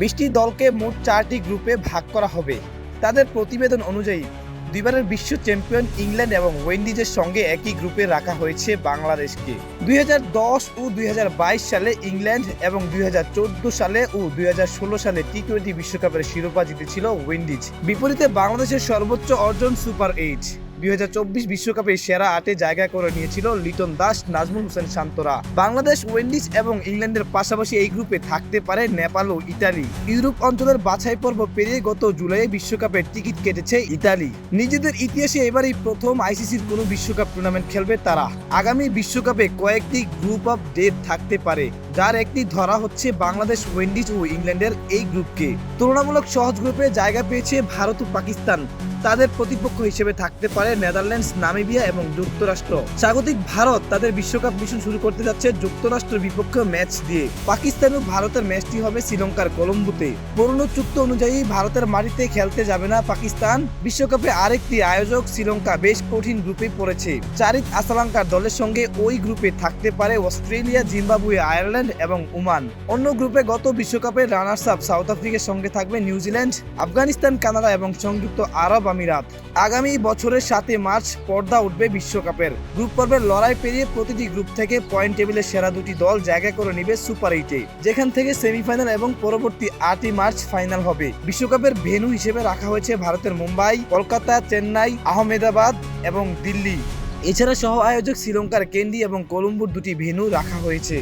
বিশটি দলকে মোট চারটি গ্রুপে ভাগ করা হবে। তাদের প্রতিবেদন অনুযায়ী, দুইবারের বিশ্ব চ্যাম্পিয়ন ইংল্যান্ড এবং ওয়েন্ডিজের সঙ্গে একই গ্রুপে রাখা হয়েছে বাংলাদেশকে। দুই হাজার দশ ও দুই হাজার বাইশ সালে ইংল্যান্ড এবং দুই হাজার চোদ্দ সালে ও দুই হাজার ষোলো সালে টি টোয়েন্টি বিশ্বকাপের শিরোপা জিতেছিল ওয়েন্ডিজ। বিপরীতে বাংলাদেশের সর্বোচ্চ অর্জন সুপার এইট দুই বিশ্বকাপে সেরা আটে জায়গা করে নিয়েছিল লিটন দাস, নাজমুল হোসেন শান্তরা। বাংলাদেশ, ওয়েন্ডিজ এবং ইংল্যান্ডের পাশাপাশি এই গ্রুপে থাকতে পারে নেপাল ও ইতালি। ইউরোপ অঞ্চলের বাছাই পর্ব পেরিয়ে গত জুলাইয়ে বিশ্বকাপের টিকিট কেটেছে ইতালি। নিজেদের ইতিহাসে এবারই প্রথম আইসিসির কোনো বিশ্বকাপ টুর্নামেন্ট খেলবে তারা। আগামী বিশ্বকাপে কয়েকটি গ্রুপ অফ ডেথ থাকতে পারে। যার একটি ধরা হচ্ছে বাংলাদেশ, ওয়েন্ডিজ ও ইংল্যান্ডের এই গ্রুপকে। তুলনামূলক সহজ গ্রুপে জায়গা পেয়েছে ভারত ও পাকিস্তান। তাদের প্রতিপক্ষ হিসেবে থাকতে পারে নেদারল্যান্ডস, নামিবিয়া এবং যুক্তরাষ্ট্র। স্বাগতিক ভারত তাদের বিশ্বকাপ মিশন শুরু করতে যাচ্ছে যুক্তরাষ্ট্রের বিপক্ষে ম্যাচ দিয়ে। পাকিস্তান ও ভারতের ম্যাচটি হবে শ্রীলঙ্কার কলম্বোতে। পুরনো চুক্তি অনুযায়ী ভারতের মাটিতে খেলতে যাবে না পাকিস্তান। বিশ্বকাপে আরেকটি আয়োজক শ্রীলঙ্কা বেশ কঠিন গ্রুপে পড়েছে। চারিত আসালাঙ্কার দলের সঙ্গে ওই গ্রুপে থাকতে পারে অস্ট্রেলিয়া, জিম্বাবুয়ে, আয়ারল্যান্ড এবং ওমান। অন্য গ্রুপে গত বিশ্বকাপের রানার্স আপ সাউথ আফ্রিকার সঙ্গে থাকবে নিউজিল্যান্ড, আফগানিস্তান, কানাডা এবং সংযুক্ত আরব আমিরাত। আগামী বছরের সাতে মার্চ পর্দা উঠবে বিশ্বকাপের। গ্রুপ পর্বের লড়াই পেরিয়ে প্রতিটি গ্রুপ থেকে পয়েন্ট টেবিলের সেরা দুটি দল জায়গা করে নিবে সুপার এইটে। যেখান থেকে সেমিফাইনাল এবং পরবর্তী আটই মার্চ ফাইনাল হবে। বিশ্বকাপের ভেন্যু হিসেবে রাখা হয়েছে ভারতের মুম্বাই, কলকাতা, চেন্নাই, আহমেদাবাদ এবং দিল্লি। এছাড়া সহ আয়োজক শ্রীলঙ্কার কেন্ডি এবং কলম্বোর দুটি ভেন্যু রাখা হয়েছে।